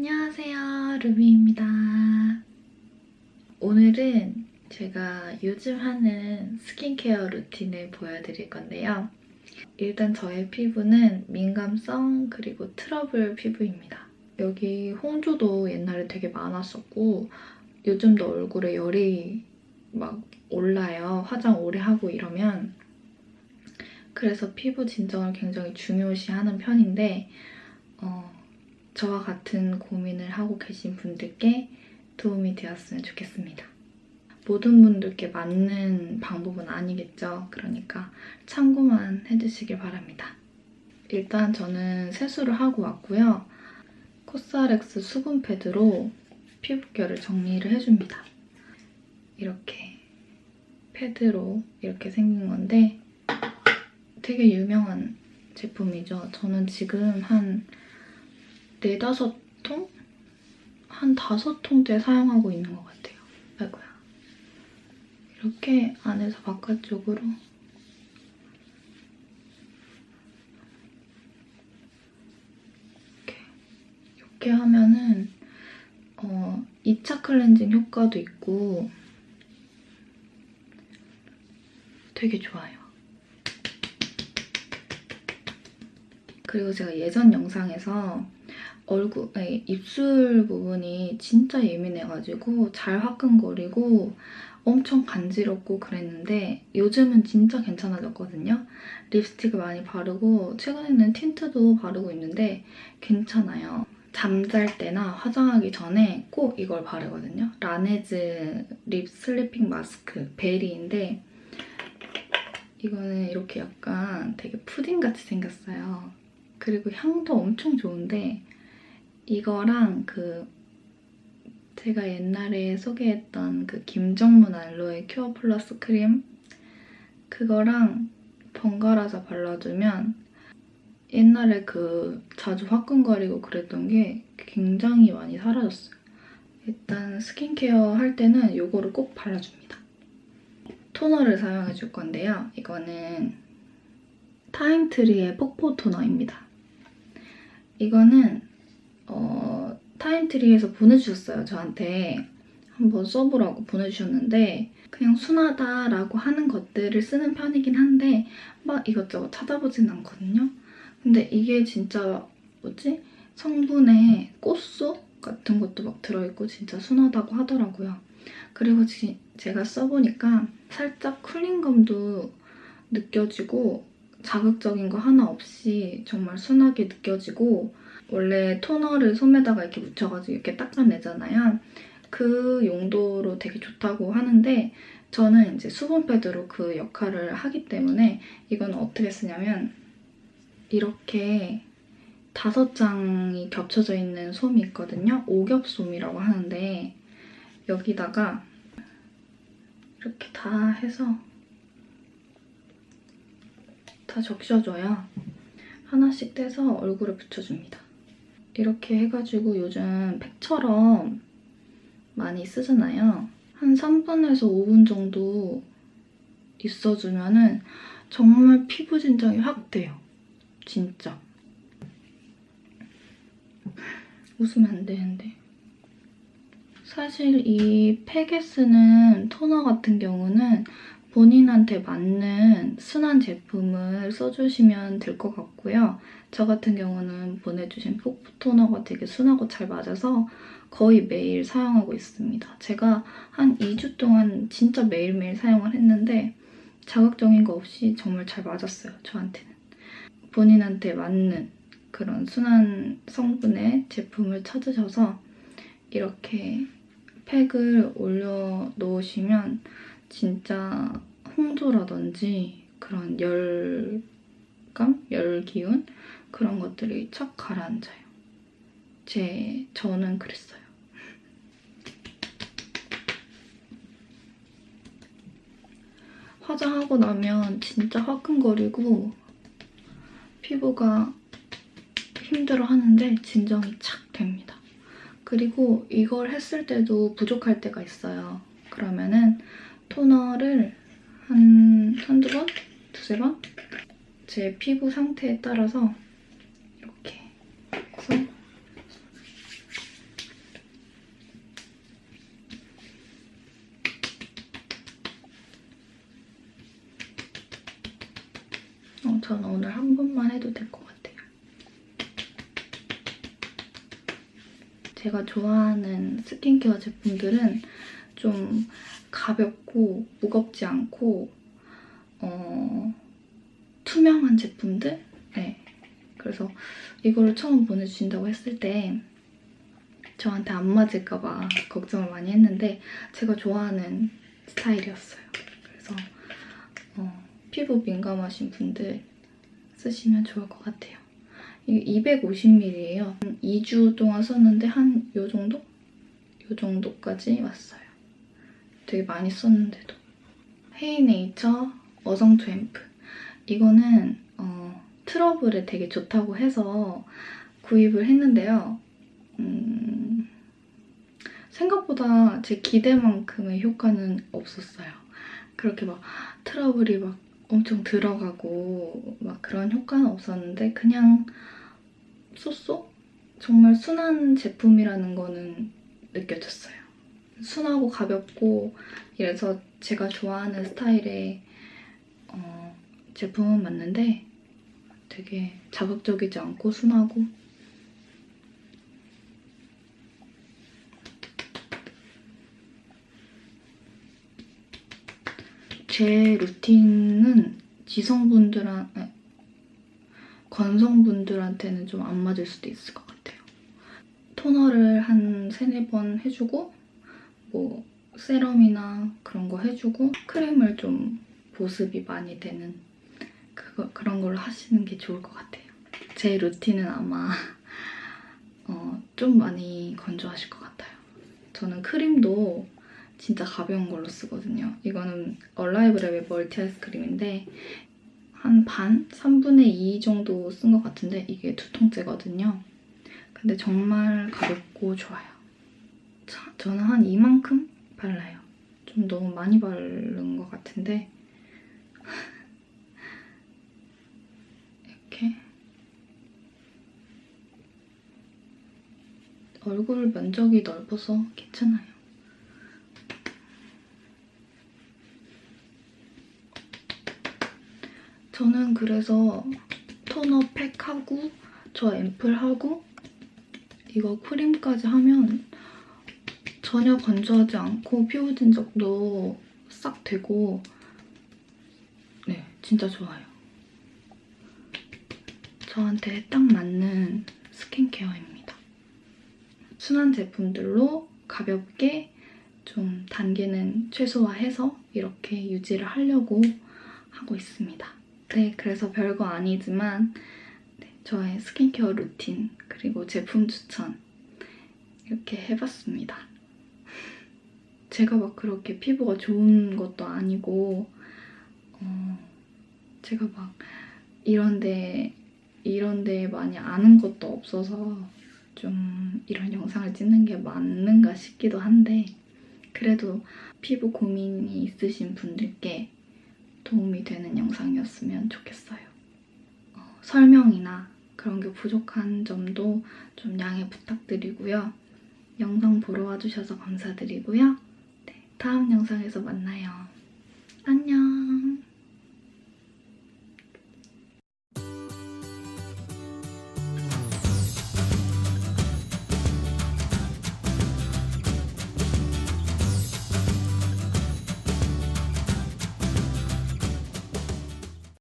안녕하세요 루비입니다. 오늘은 제가 요즘 하는 스킨케어 루틴을 보여드릴 건데요. 일단 저의 피부는 민감성 그리고 트러블 피부입니다. 여기 홍조도 옛날에 되게 많았었고 요즘도 얼굴에 열이 막 올라요. 화장 오래 하고 이러면. 그래서 피부 진정을 굉장히 중요시하는 편인데 어, 저와 같은 고민을 하고 계신 분들께 도움이 되었으면 좋겠습니다. 모든 분들께 맞는 방법은 아니겠죠. 그러니까 참고만 해주시길 바랍니다. 일단 저는 세수를 하고 왔고요. 코스알엑스 수분 패드로 피부결을 정리를 해줍니다. 이렇게 패드로 이렇게 생긴 건데 되게 유명한 제품이죠. 저는 지금 한 네다섯 통? 한 다섯 통째 사용하고 있는 것 같아요. 아이고야. 이렇게 안에서 바깥쪽으로 이렇게, 이렇게 하면은 어, 2차 클렌징 효과도 있고 되게 좋아요. 그리고 제가 예전 영상에서 얼굴, 아니, 입술 부분이 진짜 예민해가지고 잘 화끈거리고 엄청 간지럽고 그랬는데 요즘은 진짜 괜찮아졌거든요. 립스틱을 많이 바르고 최근에는 틴트도 바르고 있는데 괜찮아요. 잠잘 때나 화장하기 전에 꼭 이걸 바르거든요. 라네즈 립 슬리핑 마스크 베리인데 이거는 이렇게 약간 되게 푸딩같이 생겼어요. 그리고 향도 엄청 좋은데 이거랑 그 제가 옛날에 소개했던 그 김정문 알로에 큐어 플러스 크림 그거랑 번갈아서 발라주면 옛날에 그 자주 화끈거리고 그랬던 게 굉장히 많이 사라졌어요. 일단 스킨케어 할 때는 이거를 꼭 발라줍니다. 토너를 사용해 줄 건데요. 이거는 타임트리의 폭포 토너입니다. 이거는 어, 타임트리에서 보내주셨어요, 저한테. 한번 써보라고 보내주셨는데 그냥 순하다라고 하는 것들을 쓰는 편이긴 한데 막 이것저것 찾아보진 않거든요. 근데 이게 진짜 뭐지? 성분에 꽃소 같은 것도 막 들어있고 진짜 순하다고 하더라고요. 그리고 지, 제가 써보니까 살짝 쿨링감도 느껴지고 자극적인 거 하나 없이 정말 순하게 느껴지고 원래 토너를 솜에다가 이렇게 묻혀가지고 이렇게 닦아내잖아요. 그 용도로 되게 좋다고 하는데 저는 이제 수분 패드로 그 역할을 하기 때문에 이건 어떻게 쓰냐면 이렇게 다섯 장이 겹쳐져 있는 솜이 있거든요. 오겹솜이라고 하는데 여기다가 이렇게 다 해서 다 적셔줘야 하나씩 떼서 얼굴에 붙여줍니다. 이렇게 해가지고 요즘 팩처럼 많이 쓰잖아요. 한 3분에서 5분 정도 있어주면 은 정말 피부 진정이 확 돼요. 진짜. 웃으면 안 되는데. 사실 이 팩에 쓰는 토너 같은 경우는 본인한테 맞는 순한 제품을 써주시면 될 것 같고요. 저 같은 경우는 보내주신 폭포 토너가 되게 순하고 잘 맞아서 거의 매일 사용하고 있습니다. 제가 한 2주 동안 진짜 매일매일 사용을 했는데 자극적인 거 없이 정말 잘 맞았어요, 저한테는. 본인한테 맞는 그런 순한 성분의 제품을 찾으셔서 이렇게 팩을 올려 놓으시면 진짜 홍조라든지 그런 열감, 열기운 그런 것들이 착 가라앉아요. 제 저는 그랬어요. 화장하고 나면 진짜 화끈거리고 피부가 힘들어 하는데 진정이 착 됩니다. 그리고 이걸 했을 때도 부족할 때가 있어요. 그러면은 토너를 한, 한두 번? 두세 번? 제 피부 상태에 따라서 이렇게 해서 어, 저는 오늘 한 번만 해도 될 것 같아요. 제가 좋아하는 스킨케어 제품들은 좀 가볍고 무겁지 않고 어, 투명한 제품들? 네. 그래서 이거를 처음 보내주신다고 했을 때 저한테 안 맞을까봐 걱정을 많이 했는데 제가 좋아하는 스타일이었어요. 그래서 어, 피부 민감하신 분들 쓰시면 좋을 것 같아요. 이게 250ml예요. 2주 동안 썼는데 한 요 정도? 요 정도까지 왔어요. 되게 많이 썼는데도. 헤이네이처 어성투 앰프. 이거는 어, 트러블에 되게 좋다고 해서 구입을 했는데요. 음, 생각보다 제 기대만큼의 효과는 없었어요. 그렇게 막 트러블이 막 엄청 들어가고 막 그런 효과는 없었는데 그냥 쏘쏘? 정말 순한 제품이라는 거는 느껴졌어요. 순하고 가볍고 이래서 제가 좋아하는 스타일의 어, 제품은 맞는데 되게 자극적이지 않고 순하고 제 루틴은 지성분들한 아니, 건성분들한테는 좀 안 맞을 수도 있을 것 같아요. 토너를 한 세네 번 해주고 뭐 세럼이나 그런 거 해주고 크림을 좀 보습이 많이 되는 그거, 그런 걸 하시는 게 좋을 것 같아요. 제 루틴은 아마 어, 좀 많이 건조하실 것 같아요. 저는 크림도 진짜 가벼운 걸로 쓰거든요. 이거는 얼라이브랩의 멀티 아이스크림인데 한 반? 3분의 2 정도 쓴 것 같은데 이게 두 통째거든요. 근데 정말 가볍고 좋아요. 자, 저는 한 이만큼 발라요. 좀 너무 많이 바른 것 같은데 이렇게 얼굴 면적이 넓어서 괜찮아요. 저는 그래서 토너 팩하고 저 앰플하고 이거 크림까지 하면 전혀 건조하지 않고 피부 진정도 싹 되고 네, 진짜 좋아요. 저한테 딱 맞는 스킨케어입니다. 순한 제품들로 가볍게 좀 단계는 최소화해서 이렇게 유지를 하려고 하고 있습니다. 네, 그래서 별거 아니지만 네, 저의 스킨케어 루틴 그리고 제품 추천 이렇게 해봤습니다. 제가 막 그렇게 피부가 좋은 것도 아니고 어, 제가 막 이런데 이런데 많이 아는 것도 없어서 좀 이런 영상을 찍는 게 맞는가 싶기도 한데 그래도 피부 고민이 있으신 분들께 도움이 되는 영상이었으면 좋겠어요. 어, 설명이나 그런 게 부족한 점도 좀 양해 부탁드리고요. 영상 보러 와주셔서 감사드리고요. 네, 다음 영상에서 만나요. 안녕.